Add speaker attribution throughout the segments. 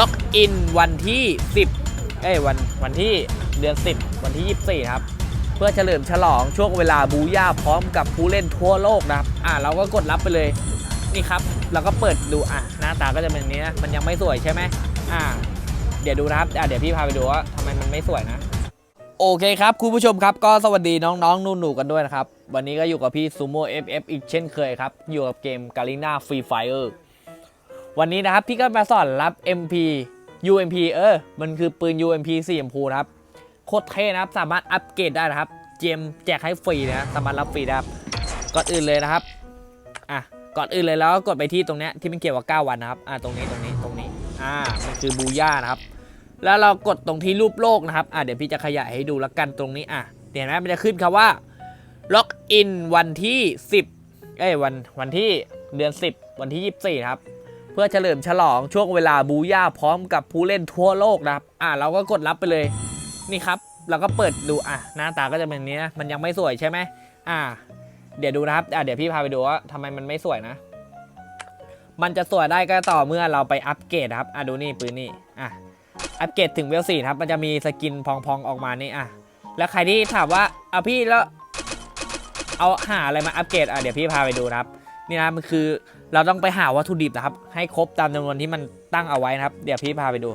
Speaker 1: ล็อกอินวันที่ 10 เอ้ยวันวันที่เดือน 10 วันที่ 24 ครับ เพื่อเฉลิมฉลองช่วงเวลาบูย่าพร้อมกับผู้เล่นทั่วโลกนะครับ อ่าเราก็กดรับไปเลยนี่ครับ เราก็เปิดดูอะหน้าตาก็จะเป็นนี้นะมันยังไม่สวยใช่ไหมอ่า เดี๋ยวดูนะครับอ่าเดี๋ยวพี่พาไปดูว่าทำไมมันไม่สวยนะ โอเคครับคุณผู้ชมครับก็สวัสดีน้องๆหนูๆกันด้วยนะครับ วันนี้ก็อยู่กับพี่ซูโม่ FF อีกเช่นเคยครับ อยู่กับเกม g a l i n a Free Fire วันนี้นะครับพี่ก็มาสอนรับ MP UMP เออ มันคือปืน UMP สีชมพูนะครับ โคตรเท่นะครับ สามารถอัปเกรดได้นะครับ เจมแจกให้ฟรีนะ สามารถรับฟรีได้ครับ ก่อนอื่นเลยนะครับ อะ ก่อนอื่นเลยแล้วกดไปที่ตรงเนี้ยที่มันเกี่ยวกับ9วันนะครับ อะตรงนี้ตรงนี้ตรงนี้ อ่า มันคือบูย่านะครับ แล้วเรากดตรงที่รูปโลกนะครับ อะเดี๋ยวพี่จะขยายให้ดูล้วกันตรงนี้ อะ เห็นไหมมันจะขึ้นคำว่า ล็อกอินวันที่ 10 เอ้ยวันวันที่เดือน 10 วันที่ 24 ครับ เพื่อเฉลิมฉลองช่วงเวลาบูย่าพร้อมกับผู้เล่นทั่วโลกนะครับ อะเราก็กดรับไปเลยนี่ครับเราก็เปิดดูอะหน้าตาก็จะเป็นนี้นะมันยังไม่สวยใช่ไหมอ่า เดี๋ยวดูนะครับอะเดี๋ยวพี่พาไปดูว่าทำไมมันไม่สวยนะ มันจะสวยได้ก็ต่อเมื่อเราไปอัปเกรดครับอะดูนี่ปืนนี่อะอัปเกรดถึงเวลสี่ครับ มันจะมีสกินพองๆออกมานี่อะแล้วใครที่ถามว่าเอาพี่แล้วเอาหาอะไรมาอัปเกรดอะเดี๋ยวพี่พาไปดูครับ นี่นะมันคือ เราต้องไปหาวัตถุดิบนะครับ ให้ครบตามจำนวนที่มันตั้งเอาไว้นะครับ เดี๋ยวพี่พาไปดู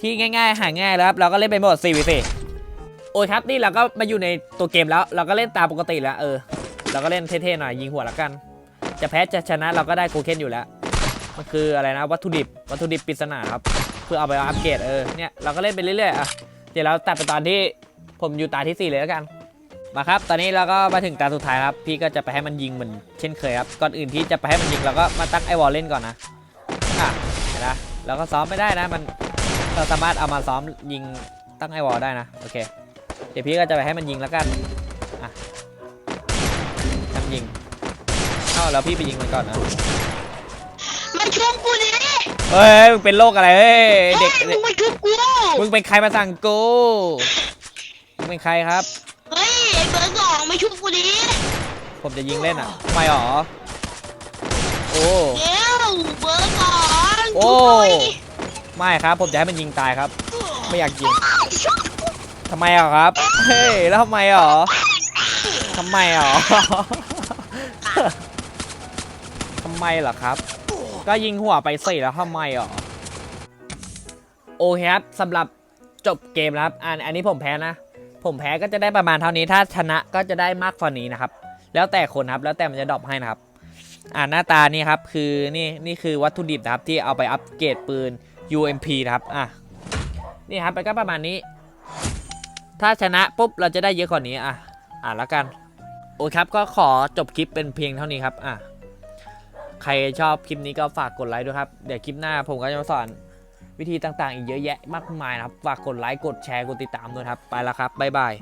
Speaker 1: ที่ง่าย ๆ หาง่ายแล้วครับ เราก็เล่นไปหมด4 v 4โอ้ยครับนี่เราก็มาอยู่ในตัวเกมแล้ว เราก็เล่นตามปกติแล้วเออ เราก็เล่นเท่ๆหน่อยยิงหัวแล้วกัน จะแพ้จะชนะเราก็ได้โกเคนอยู่แล้ว มันคืออะไรนะวัตถุดิบวัตถุดิบปริศนาครับ เพื่อเอาไปอัปเกรดเออเนี่ยเราก็เล่นไปเรื่อยๆอะ เดี๋ยวเราตัดไปตอนที่ผมอยู่ตาที่สี่เลยแล้วกัน มาครับ ตอนนี้เราก็มาถึงตาสุดท้ายครับ พี่ก็จะไปให้มันยิงเหมือนเช่นเคยครับ ก่อนอื่นที่จะไปให้มันยิงเราก็มาตั้งไอวอลเล่นก่อนนะ อะเห็นนะเราก็ซ้อมไม่ได้นะ มันเราสามารถเอามาซ้อมยิงตั้งไอวอลได้นะ โอเค เดี๋ยวพี่ก็จะไปให้มันยิงแล้วกัน อะให้มันยิง เอ้าแล้วพี่ไปยิงมันก่อนนะ
Speaker 2: มาชุบกูดิ
Speaker 1: เฮ้ย มึงเป็นโรคอะไร เฮ้ย เด็ก
Speaker 2: ฮ้ยมึ
Speaker 1: เด็
Speaker 2: ง
Speaker 1: ก
Speaker 2: มาชุบกู
Speaker 1: มึงเป็นใครมาสั่งกู มึงเป็นใครครับ
Speaker 2: เฮ้ยไอ้เบอร์สองมาชุบกูดิ
Speaker 1: ผมจะยิงเล่นอะทำไมหรอ โอ้
Speaker 2: เดี๋ยวเบอร์สอง
Speaker 1: โอ้
Speaker 2: ชุบหน่อย
Speaker 1: ไม่ครับ ผมจะให้มันยิงตายครับ ไม่อยากยิงทำไมอะครับ เฮ้ย แล้วทำไมหรอทำไมหรอทำไมเหรอครับ ก็ยิงหัวไปสี่แล้วทำไมหรอโอเคครับสำหรับจบเกมแล้วครับอันอันนี้ผมแพ้นะ ผมแพ้ก็จะได้ประมาณเท่านี้ ถ้าชนะก็จะได้มากกว่านี้นะครับ แล้วแต่คนครับ แล้วแต่มันจะดรอปให้นะครับ อ่าหน้าตานี่ครับ คือนี่นี่คือวัตถุดิบนะครับที่เอาไปอัปเกรดปืน UMP นะครับ อะ นี่ครับไปก็ประมาณนี้ ถ้าชนะปุ๊บเราจะได้เยอะกว่านี้ อะ อ่าแล้วกัน โอเคครับก็ขอจบคลิปเป็นเพียงเท่านี้ครับ อะ ใครชอบคลิปนี้ก็ฝากกดไลค์ด้วยครับ เดี๋ยวคลิปหน้าผมก็จะมาสอน วิธีต่างๆ อีกเยอะแยะมากมายนะครับ ฝากกดไลค์ กดแชร์ กดติดตามด้วยครับ ไปละครับ บ๊ายบาย